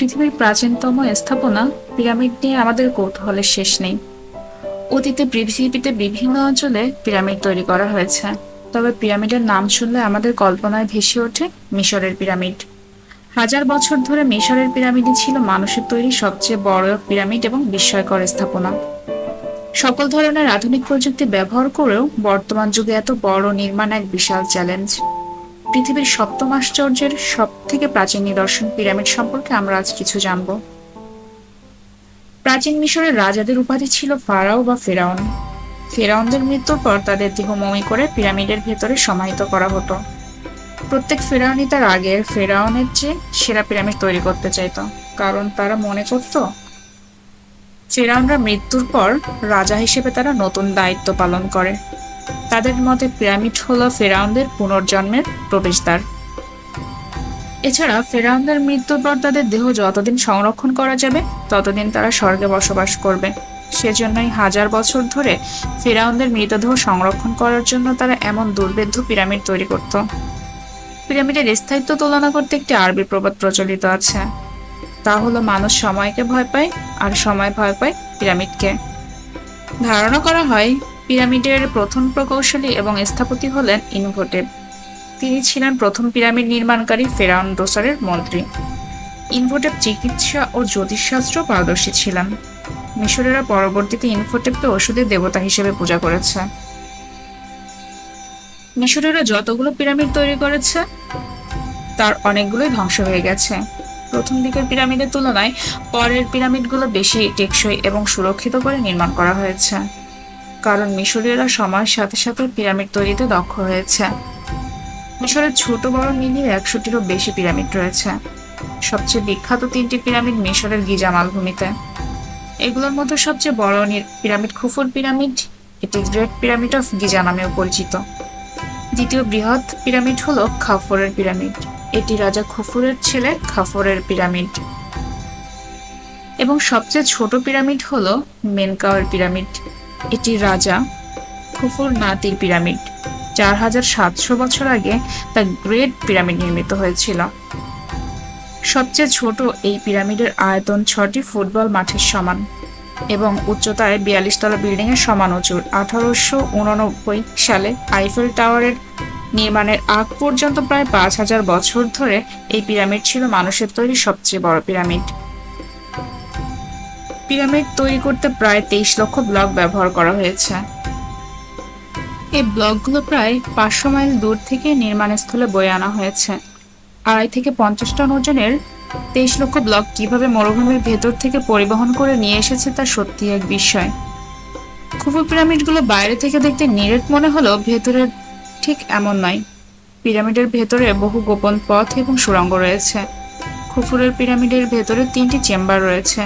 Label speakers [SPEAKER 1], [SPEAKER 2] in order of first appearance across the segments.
[SPEAKER 1] পৃথিবীর প্রাচীনতম স্থাপনা পিরামিড নিয়ে আমাদের কৌতূহলের শেষ নেই। অতীতে পৃথিবীতে বিভিন্ন অঞ্চলে পিরামিড তৈরি করা হয়েছে। তবে পিরামিডের নাম শুনলে আমাদের কল্পনায় ভেসে ওঠে মিশরের পিরামিড। হাজার বছর ধরে মিশরের পিরামিডই ছিল মানুষের তৈরি সবচেয়ে বড় পিরামিড এবং বিস্ময়কর স্থাপনা। সকল ধরনের আধুনিক প্রযুক্তি ব্যবহার করেও বর্তমান যুগে এত বড় নির্মাণ এক বিশাল চ্যালেঞ্জ। পৃথিবীর সপ্তম আশ্চর্যের সব থেকে প্রাচীন নিদর্শন পিরামিড সম্পর্কে আমরা আজ কিছু জানব। প্রাচীন মিশরের রাজাদের উপাধি ছিল ফারাও বা ফেরাউন। ফেরাউনদের মৃত্যুর পর তাদের দেহ মমি করে পিরামিডের ভেতরে সমাহিত করা হতো। প্রত্যেক ফেরাউনই তার আগের ফেরাউনের চেয়ে সেরা পিরামিড তৈরি করতে চাইতো, কারণ তারা মনে করত, ফেরাউনরা মৃত্যুর পর রাজা হিসেবে তারা নতুন দায়িত্ব পালন করে। তাদের মতে পিরামিড হলো ফেরাউনদের পুনর্জন্মের প্রবেশদ্বার। এছাড়া ফেরাউনদের মৃত্যুর পর তাদের দেহ যতদিন সংরক্ষণ করা যাবে, ততদিন তারা স্বর্গে বসবাস করবে। সেজন্যই হাজার বছর ধরে ফেরাউনদের মৃতদেহ সংরক্ষণ করার জন্য তারা এমন দুর্বেদ্য পিরামিড তৈরি করত। পিরামিডের স্থায়িত্ব তুলনা করতে একটি আরবি প্রবাদ প্রচলিত আছে। তা হলো মানুষ সময়কে ভয় পায় আর সময় ভয় পায় পিরামিডকে। ধারণা করা হয় পিরামিডের প্রথম প্রকৌশলী এবং স্থপতি হলেন ইনভোটেব তিনি ছিলেন প্রথম পিরামিড নির্মাণকারী ফেরাউন ডোসারের মন্ত্রী। ইনভোটেব চিকিৎসা ও জ্যোতিষশাস্ত্র পারদর্শী ছিলেন। মিশরেরা পরবর্তীতে ইনফোটেপকে ওষুধের দেবতা হিসেবে পূজা করেছে। মিশরেরা যতগুলো পিরামিড তৈরি করেছে, তার অনেকগুলোই ধ্বংস হয়ে গেছে। প্রথম দিকের পিরামিডের তুলনায় পরের পিরামিডগুলো বেশি টেকসই এবং সুরক্ষিত করে নির্মাণ করা হয়েছে। কারণ মিশরীয়রা সময়ের সাথে সাথে পিরামিড তৈরিতে দক্ষ হয়েছে। মিশরের ছোট বড় মিলিয়ে একশোটিরও বেশি পিরামিড রয়েছে। সবচেয়ে বিখ্যাত তিনটি পিরামিড মিশরের গিজা মালভূমিতে এগুলোর মধ্যে সবচেয়ে বড় পিরামিড খুফুর পিরামিড, এটি গ্রেট পিরামিড অফ গিজা নামেও পরিচিত। দ্বিতীয় বৃহৎ পিরামিড হলো খাফরের পিরামিড। এটি রাজা খুফুরের ছেলে খাফরের পিরামিড। এবং সবচেয়ে ছোট পিরামিড হলো মেনকাওয়ের পিরামিড। এটি রাজা খুফুর নাতির পিরামিড, চার হাজার সাতশো বছর আগে দ্য গ্রেট পিরামিড নির্মিত হয়েছিল। সবচেয়ে ছোট এই পিরামিডের আয়তন ছটি ফুটবল মাঠের সমান এবং উচ্চতায় বিয়াল্লিশ তলা বিল্ডিং এর সমান উঁচু আঠারোশো উননব্বই সালে আইফেল টাওয়ারের নির্মাণের আগ পর্যন্ত প্রায় পাঁচ হাজার বছর ধরে এই পিরামিড ছিল মানুষের তৈরি সবচেয়ে বড় পিরামিড। পিরামিড তৈরি করতে প্রায় তেইশ লক্ষ ব্লক ব্যবহার করা হয়েছে। এই ব্লকগুলো প্রায় পাঁচশো মাইল দূর থেকে নির্মাণস্থলে বয়ে আনা হয়েছে। আড়াই থেকে পঞ্চাশ টন ওজনের তেইশ লক্ষ ব্লক কীভাবে মরুভূমির ভেতর থেকে পরিবহন করে নিয়ে এসেছে তা সত্যি এক বিষয়। খুফু পিরামিডগুলো বাইরে থেকে দেখতে নিরেট মনে হলেও ভেতরের ঠিক এমন নয়। পিরামিডের ভেতরে বহু গোপন পথ এবং সুড়ঙ্গ রয়েছে। খুফুরের পিরামিডের ভেতরে তিনটি চেম্বার রয়েছে।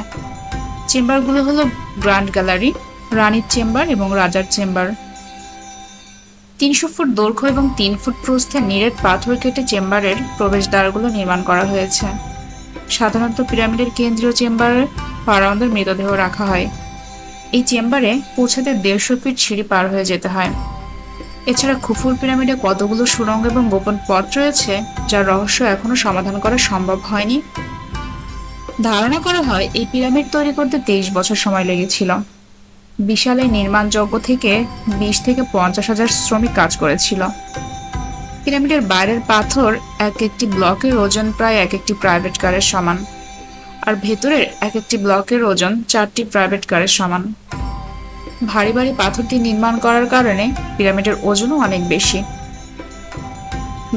[SPEAKER 1] চেম্বারগুলো হলো গ্র্যান্ড গ্যালারি, রানীর চেম্বার এবং রাজার চেম্বার। তিনশো ফুট দৈর্ঘ্য এবং তিন ফুট প্রস্থে নিরেট পাথর কেটে চেম্বারের প্রবেশদ্বারগুলো নির্মাণ করা হয়েছে। সাধারণত পিরামিডের কেন্দ্রীয় চেম্বারে ফারাউনদের মৃতদেহ রাখা হয়। এই চেম্বারে পৌঁছাতে দেড়শো ফিট সিঁড়ি পার হয়ে যেতে হয়। এছাড়া খুফুর পিরামিডে কতগুলো সুড়ঙ্গ এবং গোপন পথ রয়েছে, যার রহস্য এখনও সমাধান করা সম্ভব হয়নি। ধারণা করা হয়, এই পিরামিড তৈরি করতে তেইশ বছর সময় লেগেছিল। বিশাল এই নির্মাণযজ্ঞ থেকে বিশ থেকে পঞ্চাশ হাজার শ্রমিক কাজ করেছিল। পিরামিডের বাইরের পাথর এক একটি ব্লকের ওজন প্রায় এক একটি প্রাইভেট কারের সমান, আর ভেতরের এক একটি ব্লকের ওজন চারটি প্রাইভেট কারের সমান। ভারী ভারী পাথরটি নির্মাণ করার কারণে পিরামিডের ওজনও অনেক বেশি।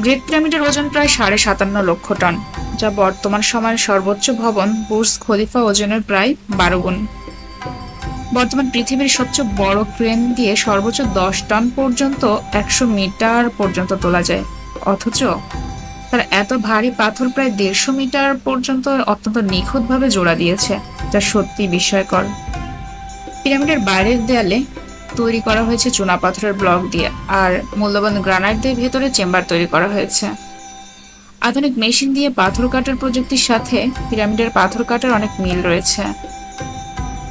[SPEAKER 1] গ্রেট পিরামিডের ওজন প্রায় সাড়ে সাতান্ন লক্ষ টন। যা বর্তমান সময়ের সর্বোচ্চ ভবন বুর্জ খলিফা ওজনের প্রায় বারো গুণ। বর্তমান পৃথিবীর সবচেয়ে বড় ক্রেন দিয়ে সর্বোচ্চ দশ টন পর্যন্ত একশো মিটার পর্যন্ত তোলা যায়। অথচ তারা এত ভারী পাথর প্রায় দেড়শো মিটার পর্যন্ত অত্যন্ত নিখুঁতভাবে জোড়া দিয়েছে, যা সত্যি বিস্ময়কর। পিরামিডের বাইরের দেয়ালে তৈরি করা হয়েছে চুনা পাথরের ব্লক দিয়ে, আর মূল্যবান গ্রানাইট দিয়ে ভেতরে চেম্বার তৈরি করা হয়েছে। আধুনিক মেশিন দিয়ে পাথর কাটার প্রযুক্তির সাথে পিরামিডের পাথর কাটার অনেক মিল রয়েছে।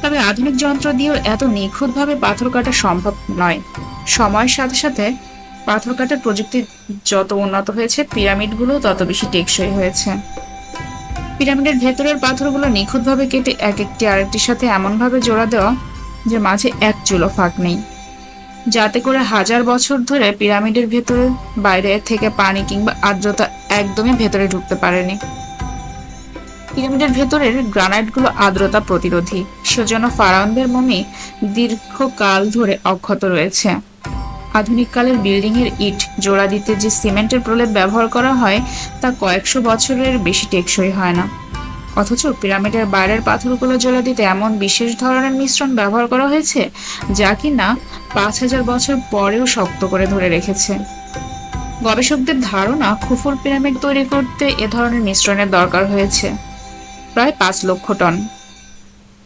[SPEAKER 1] তবে আধুনিক যন্ত্র দিয়েও এত নিখুঁতভাবে পাথর কাটা সম্ভব নয়। সময়ের সাথে সাথে পাথর কাটার প্রযুক্তি যত উন্নত হয়েছে, পিরামিডগুলো তত বেশি টেকসই হয়েছে। পিরামিডের ভেতরের পাথরগুলো নিখুঁতভাবে কেটে এক একটি আরেকটির সাথে এমনভাবে জোড়া দেওয়া যে মাঝে এক চুলো ফাঁক নেই। যাতে করে হাজার বছর ধরে পিরামিডের ভেতরে, বাইরে থেকে পানি কিংবা আর্দ্রতা একদমই ভেতরে ঢুকতে পারেনি। পিরামিডের ভেতরের গ্রানাইটগুলো আর্দ্রতা প্রতিরোধী, সেজন্য ফারাউনদের মমি দীর্ঘকাল ধরে অক্ষত রয়েছে। আধুনিক কালের বিল্ডিং এর ইট জোড়া দিতে যে সিমেন্টের প্রলেপ ব্যবহার করা হয়, তা কয়েকশো বছরের বেশি টেকসই হয় না। অথচ পিরামিডের বাইরের পাথরগুলো জ্বলে দিতে এমন বিশেষ ধরনের মিশ্রণ ব্যবহার করা হয়েছে, যা কিনা পাঁচ হাজার বছর পরেও শক্ত করে ধরে রেখেছে। গবেষকদের ধারণা খুফুর পিরামিড তৈরি করতে এ ধরনের মিশ্রণের দরকার হয়েছে, প্রায় পাঁচ লক্ষ টন।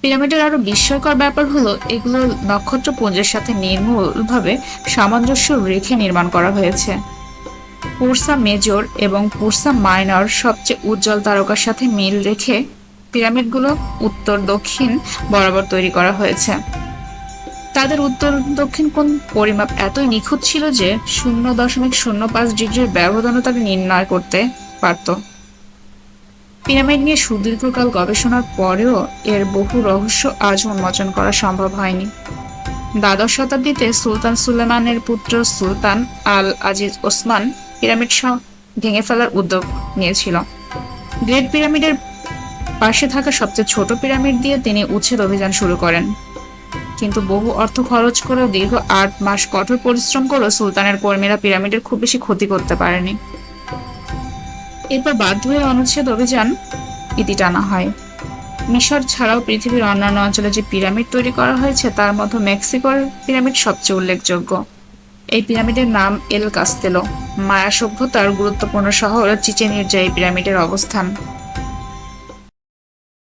[SPEAKER 1] পিরামিডের আরও বিস্ময়কর ব্যাপার হলো, এগুলো নক্ষত্রপুঞ্জের সাথে নির্মূলভাবে সামঞ্জস্য রেখে নির্মাণ করা হয়েছে। পুরসা মেজর এবং পুরসা মাইনর সবচেয়ে উজ্জ্বল তারকার সাথে মিল রেখে পিরামিডগুলো উত্তর, দক্ষিণ বরাবর তৈরি করা হয়েছে। তাদের উত্তর, দক্ষিণ কোণ পরিমাপ এতই নিখুঁত ছিল যে শূন্য দশমিক শূন্য পাঁচ ডিগ্রির ব্যবধানও তাকে নির্ণয় করতে পারত। পিরামিড নিয়ে সুদীর্ঘকাল গবেষণার পরেও এর বহু রহস্য আজ উন্মোচন করা সম্ভব হয়নি। দ্বাদশ শতাব্দীতে সুলতান সুলেমানের পুত্র সুলতান আল আজিজ ওসমান পিরামিড ভেঙে ফেলার উদ্যোগ নিয়েছিল। গ্রেট পিরামিডের পাশে থাকা সবচেয়ে ছোট পিরামিড দিয়ে তিনি উচ্ছেদ অভিযান শুরু করেন। কিন্তু বহু অর্থ খরচ করেও দীর্ঘ আট মাস কঠোর পরিশ্রম করেও সুলতানের কর্মীরা পিরামিডের খুব বেশি ক্ষতি করতে পারেনি। এরপর বাধ্য হয়ে অনুচ্ছেদ অভিযান ইতি টানা হয়। মিশর ছাড়াও পৃথিবীর অন্যান্য অঞ্চলে যে পিরামিড তৈরি করা হয়েছে, তার মধ্যে মেক্সিকোর পিরামিড সবচেয়ে উল্লেখযোগ্য। এই পিরামিডের নাম এল কাস্তেলো। মায়া সভ্যতার গুরুত্বপূর্ণ শহর চিচেনির যা এই পিরামিডের অবস্থান।